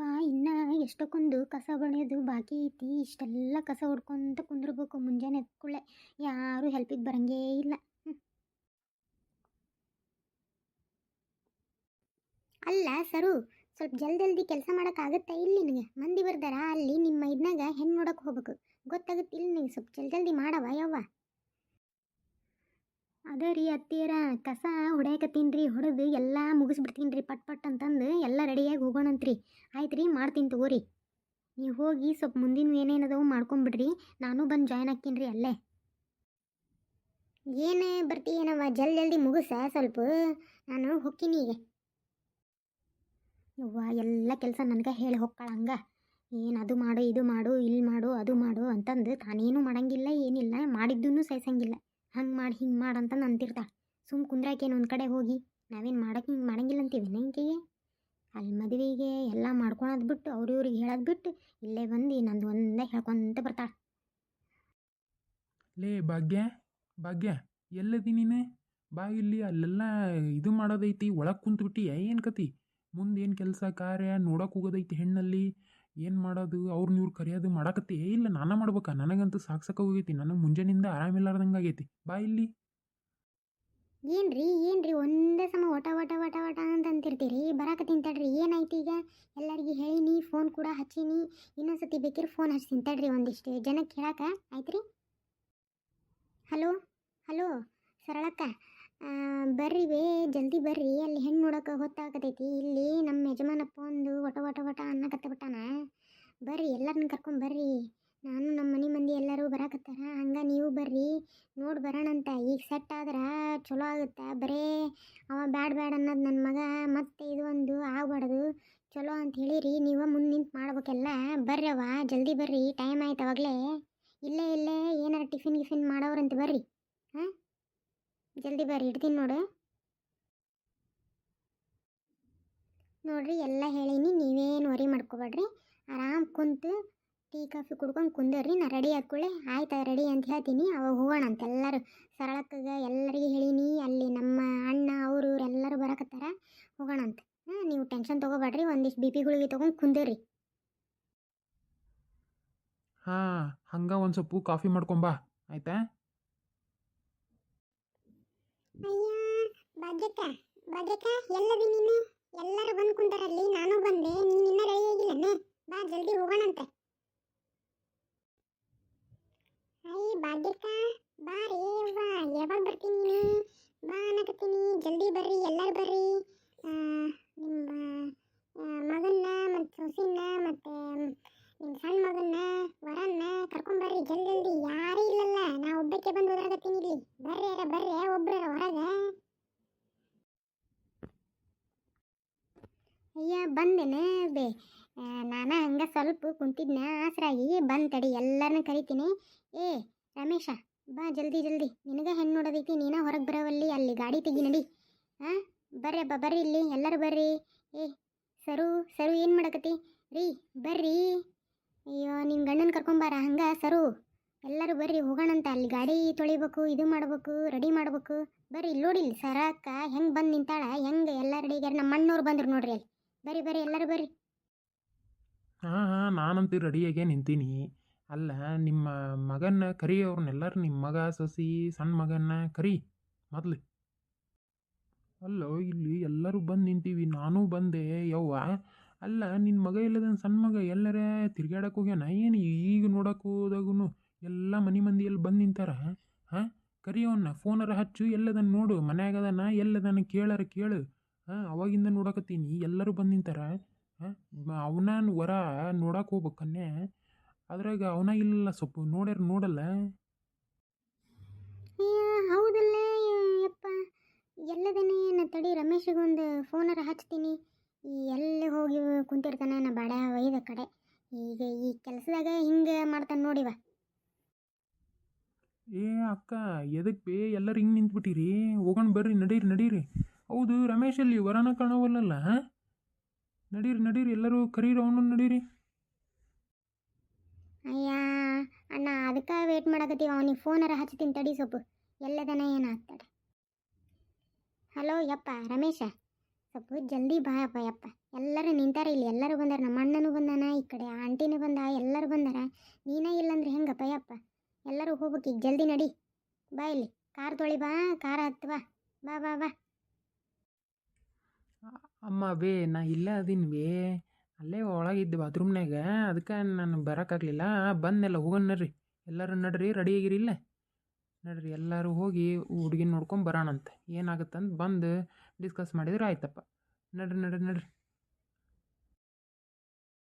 ಇನ್ನು ಎಷ್ಟಕ್ಕೊಂದು ಕಸ ಬಳಿಯೋದು ಬಾಕಿ ಐತಿ, ಇಷ್ಟೆಲ್ಲ ಕಸ ಹೊಡ್ಕೊಂತ ಕುಂದಿರ್ಬೇಕು, ಮುಂಜಾನೆ ಎದ್ಕೊಳ್ಳೆ ಯಾರೂ ಹೆಲ್ಪಿಗೆ ಬರಂಗೇ ಇಲ್ಲ. ಅಲ್ಲ ಸರು, ಸ್ವಲ್ಪ ಜಲ್ದಿ ಜಲ್ದಿ ಕೆಲಸ ಮಾಡೋಕ್ಕಾಗತ್ತಾ ಇಲ್ಲಿ ನಿನಗೆ? ಮಂದಿ ಬರ್ದಾರ ಅಲ್ಲಿ, ನಿಮ್ಮ ಇದನ್ನಾಗ ಹೆಣ್ಣು ನೋಡಕ್ಕೆ ಹೋಗ್ಬೇಕು. ಗೊತ್ತಾಗುತ್ತೆ ಇಲ್ಲಿ ನಿನಗೆ ಸ್ವಲ್ಪ ಜಲ್ದಿ ಜಲ್ದಿ ಮಾಡವ, ಯವ್ವ? ಅದ ರೀ ಅತ್ತಿಯರ, ಕಸ ಹೊಡ್ಯಾಕತ್ತೀನಿ ರೀ ಹೊಡೆದು ಎಲ್ಲ ಮುಗಿಸ್ಬಿಡ್ತೀನಿ ರೀ ಪಟ್ ಪಟ್ ಅಂತಂದು ಎಲ್ಲ ರೆಡಿಯಾಗಿ ಹೋಗೋಣಂತ್ರಿ. ಆಯ್ತು ರೀ ಮಾಡ್ತೀನಿ ತಗೋರಿ. ನೀವು ಹೋಗಿ ಸ್ವಲ್ಪ ಮುಂದಿನ ಏನೇನದವು ಮಾಡ್ಕೊಂಬಿಡ್ರಿ. ನಾನು ಬಂದು ಜಾಯ್ನ್ ಹಾಕ್ತೀನಿ ರೀ ಅಲ್ಲೇ. ಏನೇ ಬರ್ತೀಯೇನವ ಜಲ್ದಿ ಜಲ್ದಿ ಮುಗಿಸ ಸ್ವಲ್ಪ. ನಾನು ಹೊಕ್ಕೀನಿ ಈಗ. ಯವ್ವ, ಎಲ್ಲ ಕೆಲಸ ನನಗೆ ಹೇಳಿ ಹೊಕ್ಕಳ ಹಂಗ. ಏನು ಅದು ಮಾಡು, ಇದು ಮಾಡು ಇಲ್ಲಿ ಮಾಡು, ಅದು ಮಾಡು ಅಂತಂದು ತಾನೇನು ಮಾಡಂಗಿಲ್ಲ, ಏನಿಲ್ಲ ಮಾಡಿದ್ದೂ ಸಹಿಸಂಗಿಲ್ಲ. ಹಂಗೆ ಮಾಡಿ, ಹಿಂಗೆ ಮಾಡು ಅಂತ ಅಂತಿರ್ತಾಳೆ ಸುಮ್ಮ ಕುಂದ್ರಾಕೇನು ಒಂದು ಕಡೆ ಹೋಗಿ, ನಾವೇನು ಮಾಡೋಕೆ ಹಿಂಗೆ ಮಾಡಂಗಿಲ್ಲ ಅಂತೀವಿ ನಂಗೆಗೆ ಅಲ್ಲಿ ಮದುವೆಗೆ ಎಲ್ಲ ಮಾಡ್ಕೊಳೋದು ಬಿಟ್ಟು, ಅವ್ರ ಇವ್ರಿಗೆ ಹೇಳೋದು ಬಿಟ್ಟು, ಇಲ್ಲೇ ಬಂದು ನಂದು ಒಂದೇ ಹೇಳ್ಕೊಂತ ಬರ್ತಾಳೆ. ಲೇ ಭಾಗ್ಯ ಭಾಗ್ಯ, ಎಲ್ಲದಿ ನೀನು? ಬಾ ಇಲ್ಲಿ, ಅಲ್ಲೆಲ್ಲ ಇದು ಮಾಡೋದೈತಿ, ಒಳಗೆ ಕುಂತ್ಬಿಟ್ಟು, ಏನು ಕತಿ? ಮುಂದೇನು ಕೆಲಸ, ಕಾರ್ಯ ನೋಡೋಕೆ ಹೋಗೋದೈತಿ ಹೆಣ್ಣಲ್ಲಿ? ಏನು ಮಾಡೋದು? ಅವ್ರನ್ನ ಇವ್ರು ಕರೆಯೋದು ಮಾಡಕತ್ತಿ? ಇಲ್ಲ, ನಾನು ಮಾಡ್ಬೇಕಾ. ನನಗಂತೂ ಸಾಕು ಸಾಕು ಹೋಗೈತಿ. ನನಗೆ ಮುಂಜಾನಿಂದ ಆರಾಮಿಲ್ಲಾರ್ದಂಗೆ ಆಗೈತಿ. ಬಾ ಇಲ್ಲಿ. ಏನ್ರಿ ಏನ್ರಿ? ಒಂದೇ ಸಮ ಒಟ ಒಟ ಒಟ ಒಟ ಅಂತ ಅಂತಿರ್ತೀರಿ ಬರಾಕತ್ತೀನಿ ತಡ್ರಿ. ಏನಾಯ್ತು ಈಗ? ಎಲ್ಲರಿಗೆ ಹೇಳಿನಿ ಫೋನ್ ಕೂಡ ಹಚ್ಚೀನಿ. ಇನ್ನೊಂದ್ಸತಿ ಬೇಕಿರ ಫೋನ್ ಹಚ್ತೀನಿ ತಡ್ರಿ ಒಂದಿಷ್ಟು. ಜನಕ್ಕೆ ಕೇಳಕ್ಕ ಆಯ್ತು ರೀ ಹಲೋ? ಹಲೋ? ಸರಳಕ್ಕ? ಬರ್ರಿ ಬೇ, ಜಲ್ದಿ ಬರ್ರಿ. ಅಲ್ಲಿ ಹೆಣ್ಣು ನೋಡೋಕೆ ಹೊತ್ತಾಗತೈತಿ. ಇಲ್ಲಿ ನಮ್ಮ ಯಜಮಾನಪ್ಪ ಒಂದು ಒಟ ಒಟ ಒಟ ಅನ್ನಕತ್ತ ಬಿಟ್ಟಾನ. ಬರ್ರಿ ಎಲ್ಲರನ್ನ ಕರ್ಕೊಂಡ್ ಬರ್ರಿ. ನಾನು ನಮ್ಮ ಮನೆ ಮಂದಿ ಎಲ್ಲರೂ ಬರಾಕತ್ತಾರ. ಹಂಗೆ ನೀವು ಬರ್ರಿ. ನೋಡಿ ಬರೋಣಂತ. ಈಗ ಸೆಟ್ ಆದ್ರೆ ಚಲೋ ಆಗುತ್ತೆ. ಬರೇ, ಅವ ಬ್ಯಾಡ್ ಬ್ಯಾಡ್ ಅನ್ನೋದು ನನ್ನ ಮಗ. ಮತ್ತೆ ಇದು ಒಂದು ಆಗ್ಬಾರ್ದು. ಚಲೋ ಅಂತ ಹೇಳಿರಿ. ನೀವು ಮುಂದೆ ನಿಂತು ಮಾಡ್ಬೇಕೆಲ್ಲ. ಬರ್ರಿ ಅವ ಜಲ್ದಿ ಬರ್ರಿ. ಟೈಮ್ ಆಯ್ತು ಅವಾಗಲೇ. ಇಲ್ಲೇ ಇಲ್ಲೇ ಏನಾರ ಟಿಫಿನ್ ಗಿಫಿನ್ ಮಾಡೋರಂತ ಬರ್ರಿ. ಹಾಂ? ಜಲ್ದಿ ಬರ್ರಿ ಇಡ್ತೀನಿ ನೋಡು. ನೋಡ್ರಿ ಎಲ್ಲ ಹೇಳೀನಿ, ನೀವೇನು ವರಿ ಮಾಡ್ಕೋಬೇಡ್ರಿ. ಆರಾಮ್ ಕುಂತು ಟೀ, ಕಾಫಿ ಕುಡ್ಕೊಂಡು ಕುಂದರ್ರಿ, ನಾ ರೆಡಿ ಹಾಕೊಳ್ಳೆ ಆಯ್ತಾ ರೆಡಿ ಅಂತ ಹೇಳ್ತೀನಿ. ಅವಾಗ ಹೋಗೋಣ ಅಂತ ಎಲ್ಲರೂ. ಸರಳಕ್ಕಾಗ ಎಲ್ಲರಿಗೆ ಹೇಳೀನಿ, ಅಲ್ಲಿ ನಮ್ಮ ಅಣ್ಣ, ಅವರು ಎಲ್ಲರೂ ಬರಕತ್ತಾರ. ಹೋಗೋಣ ಅಂತ. ಹಾಂ, ನೀವು ಟೆನ್ಷನ್ ತೊಗೋಬೇಡ್ರಿ, ಒಂದಿಷ್ಟು ಬಿ ಪಿ ಗುಳಿಗೆ ತೊಗೊಂಡು ಕುಂದರ್ರಿ. ಹಾಂ, ಹಂಗೆ ಒಂದು ಸ್ವಲ್ಪ ಕಾಫಿ ಮಾಡ್ಕೊಂಬಾ ಆಯ್ತಾ? ಅಯ್ಯ ಭಾಗ್ಯಕ್ಕ ಭಾಗ್ಯಕ್ಕ ಎಲ್ಲದಿ ನೀನು? ಎಲ್ಲರೂ ಬಂದು ಕುಂತಾರಲ್ಲಿ ನಾನು ಬಂದೆ ನೀನು ರೆಡಿ ಆಗಿಲ್ಲನೆ ಬಾ ಜಲ್ದಿ ಹೋಗೋಣಂತೆ ಅಯ್ಯ ಭಾಗ್ಯಕ್ಕ ಬಾ ರೀ ಅವ್ವ ಯಾವಾಗ ಬರ್ತೀನಿ ನೀನು ಬಾ ಅನ್ನಕತ್ತೀನಿ ಜಲ್ದಿ ಬರ್ರಿ ಎಲ್ಲರೂ ಬರ್ರಿ ಆ, ನಿಮ್ಮ ಆ, ಮಗನ್ನ ಮತ್ತು ಸೊಸಿನ ಮತ್ತು ನಿಮ್ಮ ಸಣ್ಣ ಮಗನ್ನ ವರನ್ನ ಕರ್ಕೊಂಬರ್ರಿ ಜಲ್ದಿ ಜಲ್ದಿ ಯಾರೂ ಇಲ್ಲಲ್ಲ ನಾ ಒಬ್ಬಕ್ಕೆ ಬಂದು ಓದಾಕತ್ತೀನಿ ಇಲ್ಲಿ ಬರ್ರಿ ಯಾರ ಬರ್ರಿ ಒಬ್ರ ಹೊರಗೆ ಅಯ್ಯ ಬಂದೇನೆ ಬೇ ನಾನು ಹಂಗೆ ಸ್ವಲ್ಪ ಕುಂತಿದ್ನ, ಆಸರಾಗಿ, ಬಂದು ತಡಿ ಎಲ್ಲರನ್ನ ಕರಿತೀನಿ. ಏ, ರಮೇಶ, ಬಾ ಜಲ್ದಿ ಜಲ್ದಿ. ನಿನಗೆ ಹೆಣ್ಣು ನೋಡೋದೈತಿ, ನೀನ ಹೊರಗೆ ಬರೋವಲ್ಲಿ, ಅಲ್ಲಿ ಗಾಡಿ ತೆಗಿ ನಡಿ. ಹಾಂ ಬರ್ರಿ ಅಬ್ಬ, ಬರ್ರಿ ಇಲ್ಲಿ, ಎಲ್ಲರೂ ಬರ್ರಿ. ಏ, ಸರು ಸರು, ಏನು ಮಾಡಕತ್ತಿ? ರೀ, ಬರ್ರಿ. ಅಯ್ಯೋ ನಿಮ್ಮ ಗಂಡನ ಕರ್ಕೊಂಬಾರ, ಹಂಗೆ, ಸರು. ಎಲ್ಲರೂ ಬರ್ರಿ, ಹೋಗೋಣಂತ. ಅಲ್ಲಿ ಗಾಡಿ ತೊಳಿಬೇಕು, ಇದು ಮಾಡ್ಬೇಕು, ರೆಡಿ ಮಾಡ್ಬೇಕು. ಬರ್ರಿ, ಇಲ್ಲಿ ನೋಡಿಲ್ಲ ಸರಕ್ಕ, ಹೆಂಗೆ ಬಂದು ನಿಂತಾಳ, ಹೆಂಗೆ ಎಲ್ಲ ರೆಡಿ ಆಗ್ಯಾರ. ನಮ್ಮ ಅಣ್ಣವ್ರು ಬಂದರು ನೋಡ್ರಿ ಅಲ್ಲಿ. ಬರ್ರಿ ಬರ್ರಿ, ಎಲ್ಲರೂ ಬರ್ರಿ. ಹಾಂ ಹಾಂ, ನಾನಂತೂ ರೆಡಿಯಾಗೇ ನಿಂತೀನಿ. ಅಲ್ಲ, ನಿಮ್ಮ ಮಗನ್ನ ಕರಿ, ಅವ್ರನ್ನೆಲ್ಲರೂ ನಿಮ್ಮ ಮಗ, ಸೊಸಿ, ಸಣ್ಣ ಮಗನ್ನ ಕರಿ, ಮೊದಲು. ಅಲ್ಲೋ, ಇಲ್ಲಿ ಎಲ್ಲರೂ ಬಂದು ನಿಂತೀವಿ, ನಾನು ಬಂದೆ, ಯವ್ವ. ಅಲ್ಲ ನಿನ್ನ ಮಗ ಇಲ್ಲದ ಸಣ್ಣ ಮಗ ಎಲ್ಲರೇ ತಿರ್ಗಾಡಕ್ಕೆ ಹೋಗ್ಯಾನ? ಏನು ಈಗ ನೋಡಕ್ಕೆ ಹೋದಾಗೂ ಎಲ್ಲ ಮನೆ ಮಂದಿ ಎಲ್ಲಿ ಬಂದು ನಿಂತಾರ? ಹಾಂ, ಕರಿ ಅವನ್ನ ಫೋನರ ಹಚ್ಚು ಎಲ್ಲದನ್ನ ನೋಡು ಮನ್ಯಾಗದನ ಎಲ್ಲದನ್ನ ಕೇಳರ ಕೇಳು. ಹಾಂ ಅವಾಗಿಂದ ನೋಡಕತ್ತೀನಿ. ಎಲ್ಲರೂ ಬಂದು ನಿಂತಾರ. ಹಾಂ ಅವನ ವರ ನೋಡಕ್ಕೆ ಹೋಗ್ಬೇಕನ್ನೆ ಅದ್ರಾಗ ಅವನ ಇಲ್ಲ ಸ್ವಲ್ಪ ನೋಡ್ಯಾರ ನೋಡಲ್ಲ. ಅಯ್ಯ ಹೌದಲ್ಲ ಯಪ್ಪ ಎಲ್ಲದನೇ ಏನು ತಡಿ ರಮೇಶಿಗೊಂದು ಫೋನರ ಹಚ್ತೀನಿ. ಈ ಎಲ್ಲಿ ಹೋಗಿ ಕುಂತಿರ್ತಾನೆ ನಾ ಬಾಡ ಒಯ್ದ ಕಡೆ. ಈಗ ಈ ಕೆಲಸದಾಗ ಹಿಂಗೆ ಮಾಡ್ತಾನೆ ನೋಡಿವ ಏ ಅಕ್ಕ ಎದಕ್ಕೆ ಬೇ ಎಲ್ಲರೂ ಹಿಂಗೆ ನಿಂತ್ಬಿಟ್ಟಿರಿ? ಹೋಗೋಣ ಬರ್ರಿ ನಡೀರಿ ನಡೀರಿ. ಹೌದು, ರಮೇಶ್ ಅಲ್ಲಿ ವರನ ಕಾಣವಲ್ಲಲ್ಲ, ಹಾಂ? ನಡೀರಿ ನಡೀರಿ, ಎಲ್ಲರೂ ಕರೀರಿ ಅವನು ನಡೀರಿ. ಅಯ್ಯ, ಅಣ್ಣ, ಅದಕ್ಕೆ ವೇಟ್ ಮಾಡಕತ್ತೀವಿ, ಅವನಿಗೆ ಫೋನರ ಹಚ್ತೀನಿ ತಡಿ ಸೊಪ್ಪು. ಎಲ್ಲದನ ಏನಾಗ್ತದೆ? ಹಲೋ ಯಪ್ಪ, ರಮೇಶ? ಸೊಪ್ಪು, ಜಲ್ದಿ ಬಾಯಪ್ಪ ಯಪ್ಪ ಎಲ್ಲರೂ ನಿಂತಾರ ಇಲ್ಲಿ, ಎಲ್ಲರೂ ಬಂದಾರ, ನಮ್ಮ ಅಣ್ಣನೂ ಬಂದಾನ, ಈ ಕಡೆ ಆಂಟಿನೂ ಬಂದ, ಎಲ್ಲರೂ ಬಂದಾರ. ನೀನೇ ಇಲ್ಲಂದ್ರೆ ಹೆಂಗಪ್ಪ, ಯಪ್ಪ? ಎಲ್ಲರೂ ಹೋಗ್ಬೇಕು, ಈಗ ಜಲ್ದಿ ನಡಿ. ಬಾ ಇಲ್ಲಿ, ಕಾರ್ ತೊಳಿ ಬಾ, ಕಾರ್ ಹತ್ತು ಬಾ. ಬಾ ಬಾ ಬಾ. ಅಮ್ಮ ಬೇ, ನಾ ಇಲ್ಲೇ ಅದೀನಿ ಬೇ. ಅಲ್ಲೇ ಒಳಗಿದ್ದೆ ಬಾತ್ರೂಮ್ನಾಗ ಅದಕ್ಕೆ ನಾನು ಬರೋಕ್ಕಾಗಲಿಲ್ಲ. ಬಂದೆಲ್ಲ ಹೋಗೋಣ ನಡ್ರಿ. ಎಲ್ಲರೂ ನಡ್ರಿ ರೆಡಿ ಆಗಿರಿ ಇಲ್ಲ. ನಡ್ರಿ, ಎಲ್ಲರೂ ಹೋಗಿ ಹುಡುಗಿನ ನೋಡ್ಕೊಂಡು ಬರೋಣಂತೆ. ಏನಾಗುತ್ತಂತ ಬಂದು ಡಿಸ್ಕಸ್ ಮಾಡಿದ್ರೆ ಆಯ್ತಪ್ಪ. ನಡ್ರಿ ನಡ್ರಿ ನಡ್ರಿ.